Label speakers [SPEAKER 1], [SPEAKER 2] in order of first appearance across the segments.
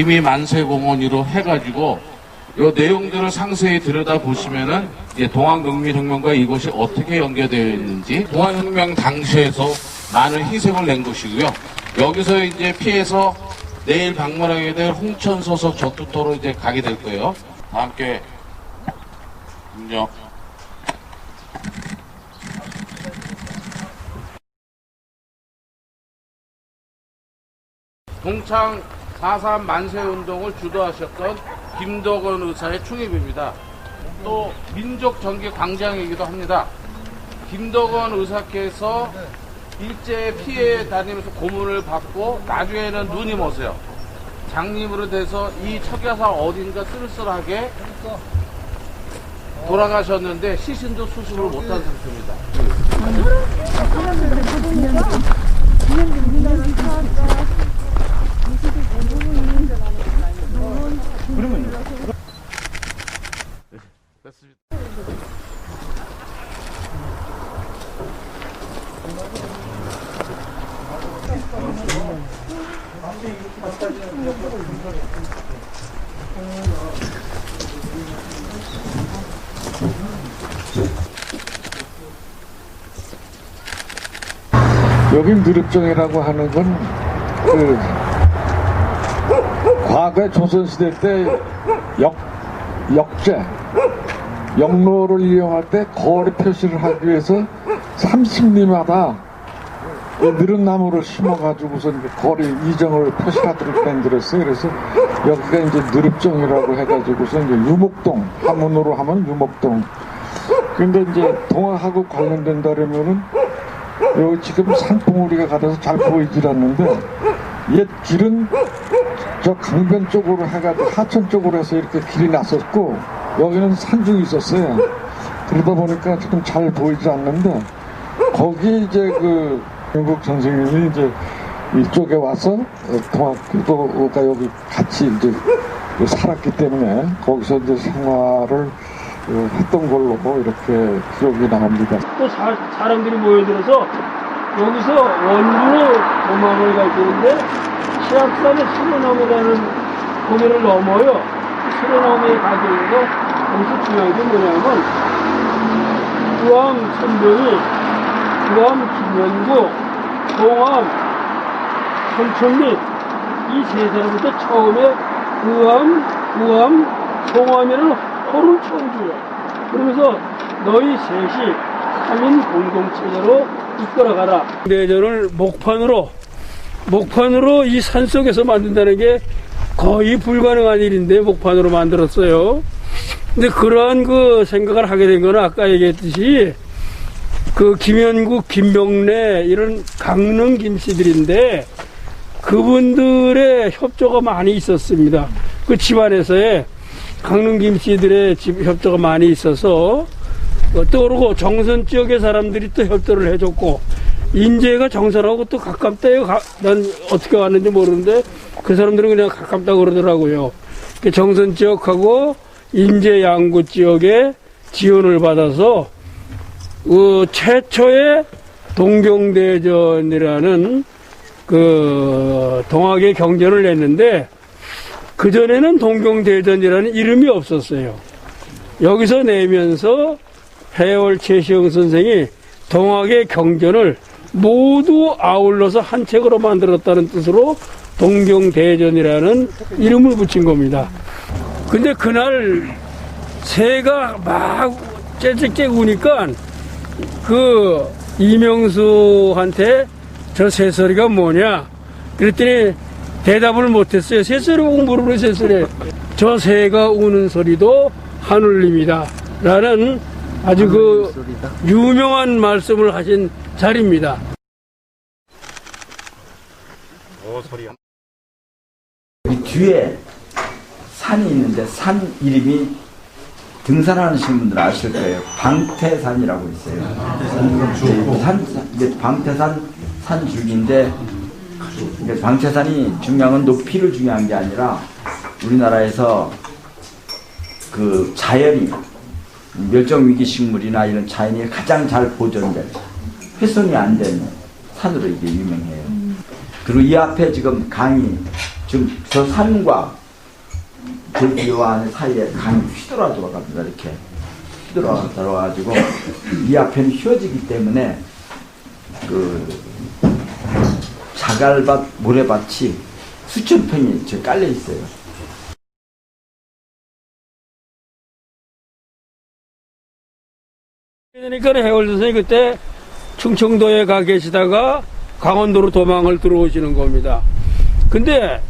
[SPEAKER 1] 김해 만세공원으로 해가지고 요 내용들을 상세히 들여다보시면은 이제 동학농민혁명과 이것이 어떻게 연계되어 있는지 동학혁명 당시에서 많은 희생을 낸 것이고요. 여기서 이제 피해서 내일 방문하게 될 홍천 소속 전투터로 이제 가게 될 거예요. 다 함께 음력 동창 4.3 만세운동을 주도하셨던 김덕원 의사의 충입입니다. 또 민족 전개 광장이기도 합니다. 김덕원 의사께서 일제 피해 다니면서 고문을 받고 나중에는 눈이 머세요. 장님으로 돼서 이 척야사 어딘가 쓸쓸하게 돌아가셨는데 시신도 수습을 못한 상태입니다. 됐습니다.
[SPEAKER 2] 여기 누릅정이라고 하는 건, 그, 과거에 조선시대 때 역, 역제, 역로를 이용할 때 거리 표시를 하기 위해서 30리마다 느른 나무를 심어가지고서 거리 이정을 표시하도록 만들었어요. 그래서 여기가 이제 누릅정이라고 해가지고서 이제 유목동, 한문으로 하면 유목동. 근데 이제 동화하고 관련된다면은 여기 지금 산봉우리가 가려서 잘 보이질 않는데 옛 길은 저 강변 쪽으로 해가지고 하천 쪽으로 해서 이렇게 길이 났었고 여기는 산중이 있었어요. 그러다 보니까 지금 잘 보이지 않는데 거기 이제 그 영국 선생님이 이제 이쪽에 와서 어, 동학교도가 여기 같이 이제 살았기 때문에 거기서 이제 생활을 어, 했던 걸로 이렇게 기억이 나갑니다.
[SPEAKER 3] 또 사, 사람들이 모여들어서 여기서 원주로 도망을 가시는데 시합산의 수로나무라는 공연을 넘어요. 수로나무에 가지고 여기서 중요한 게 뭐냐면 구암 선병이 구암 김현구 동암 손천리 이세 사람부터 처음에 구암 구암 송암이라는 호를 처음 줘요. 그러면서 너희 셋이 3인 공동체제로 이끌어가라. 내전을 목판으로, 목판으로 이 산 속에서 만든다는 게 거의 불가능한 일인데 목판으로 만들었어요. 근데 그러한 그 생각을 하게 된 거는 아까 얘기했듯이 그 김현국, 김병래 이런 강릉 김씨들인데 그분들의 협조가 많이 있었습니다. 그 집안에서의 강릉 김씨들의 집 협조가 많이 있어서 그러고 정선 지역의 사람들이 또 협조를 해줬고 인제가 정선하고 또 가깝대요. 가- 난 어떻게 왔는지 모르는데 그 사람들은 그냥 가깝다 고 그러더라고요. 그 정선 지역하고 인제 양구 지역에 지원을 받아서 그 최초의 동경대전이라는 그 동학의 경전을 냈는데 그 전에는 동경대전이라는 이름이 없었어요. 여기서 내면서 해월 최시영 선생이 동학의 경전을 모두 아울러서 한 책으로 만들었다는 뜻으로 동경대전이라는 이름을 붙인 겁니다. 근데 그날 새가 막 째째째 우니까 그 이명수한테 저 새소리가 뭐냐 그랬더니 대답을 못했어요. 새소리 공부를 왜 새소리 저 새가 우는 소리도 하늘입니다. 라는 아주 그 유명한 말씀을 하신 자리입니다.
[SPEAKER 4] 이 뒤에 산이 있는데 산 이름이 등산하시는 분들 아실 거예요. 방태산이라고 있어요. 산, 이제 방태산 산줄기인데 방태산이 중요한 건 높이를 중요한 게 아니라 우리나라에서 그 자연이 멸종 위기 식물이나 이런 자연이 가장 잘 보존된 훼손이 안된 산으로 이게 유명해요. 그리고 이 앞에 지금 강이 지금 저 산과 안에 사이에 강이 휘돌아 들어갑니다. 이렇게 휘돌아 들어가지고 이 앞에는 휘어지기 때문에 그 자갈밭, 모래밭이 수천 평이 저 깔려 있어요.
[SPEAKER 3] 그러니까 해월 선생이 그때 충청도에 가 계시다가 강원도로 도망을 들어오시는 겁니다. 근데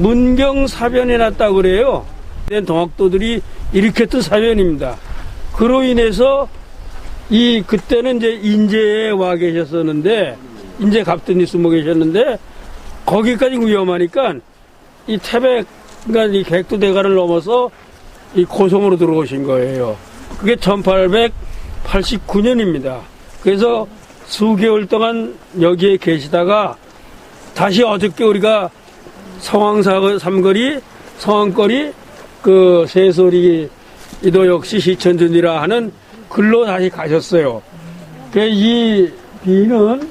[SPEAKER 3] 문경 사변이 났다 그래요. 된 동학도들이 일으켰던 사변입니다. 그로 인해서 이 그때는 이제 인제에 와 계셨었는데 인제 갑든이 숨어 계셨는데 거기까지 위험하니까 이 태백 그러니까 이 객도 대가를 넘어서 이 고성으로 들어오신 거예요. 그게 1889년입니다. 그래서 수개월 동안 여기에 계시다가 다시 어저께 우리가 성황사 삼거리, 성황거리, 그 새소리 이도 역시 시천전이라 하는 글로 다시 가셨어요. 그 이 비는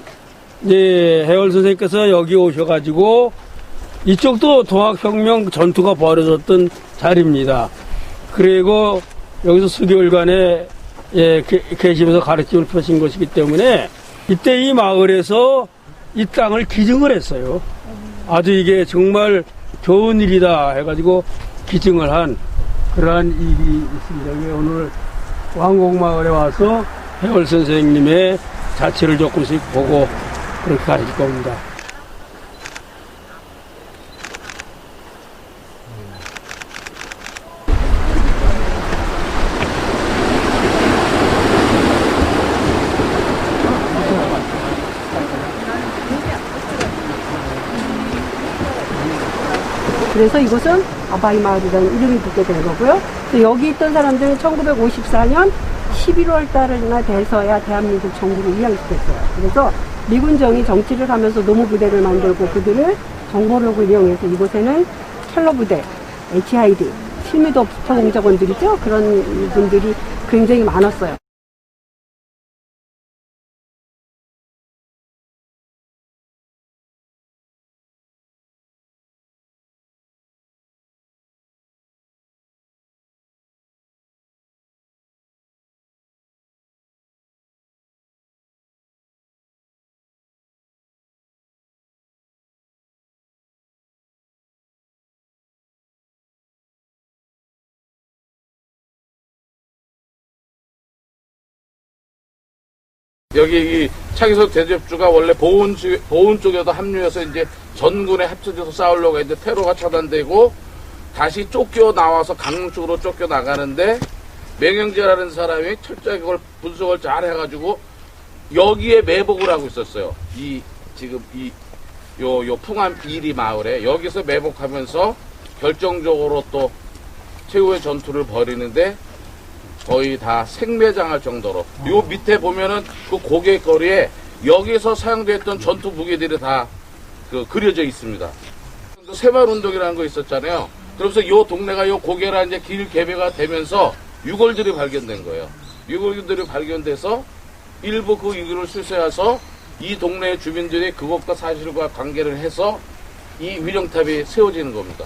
[SPEAKER 3] 이제 해월 선생님께서 여기 오셔가지고 이쪽도 동학혁명 전투가 벌어졌던 자리입니다. 그리고 여기서 수개월간에 예, 게- 계시면서 가르침을 펴신 것이기 때문에 이때 이 마을에서 이 땅을 기증을 했어요. 아주 이게 정말 좋은 일이다 해가지고 기증을 한 그러한 일이 있습니다. 오늘 왕곡마을에 와서 해월 선생님의 자취를 조금씩 보고 그렇게 가실 겁니다.
[SPEAKER 5] 그래서 이곳은 아바이 마을이라는 이름이 붙게 된 거고요. 또 여기 있던 사람들은 1954년 11월 달이나 돼서야 대한민국 정부를 이양시켰어요. 그래서 미군정이 정치를 하면서 노무부대를 만들고 그들을 정보력을 이용해서 이곳에는 켈러부대, HID, 실미도 부처 공작원들이죠. 그런 분들이 굉장히 많았어요.
[SPEAKER 1] 여기 이 차기석 대접주가 원래 보훈, 지- 보훈 쪽에도 합류해서 이제 전군에 합쳐져서 싸우려고 했는데 테러가 차단되고 다시 쫓겨 나와서 강릉 쪽으로 쫓겨 나가는데 맹영재라는 사람이 철저하게 그걸 분석을 잘 해가지고 여기에 매복을 하고 있었어요. 이 지금 이 요 요 풍암 이리 마을에 여기서 매복하면서 결정적으로 또 최후의 전투를 벌이는데 거의 다 생매장할 정도로 요 밑에 보면은 그 고개거리에 여기서 사용됐던 전투 무기들이 다 그 그려져 있습니다. 그 새마을 운동이라는 거 있었잖아요. 그러면서 요 동네가 요 고개라 이제 길 개배가 되면서 유골들이 발견된 거예요. 유골들이 발견돼서 일부 그 유골을 수세해서 이 동네 주민들이 그것과 사실과 관계를 해서 이 위령탑이 세워지는 겁니다.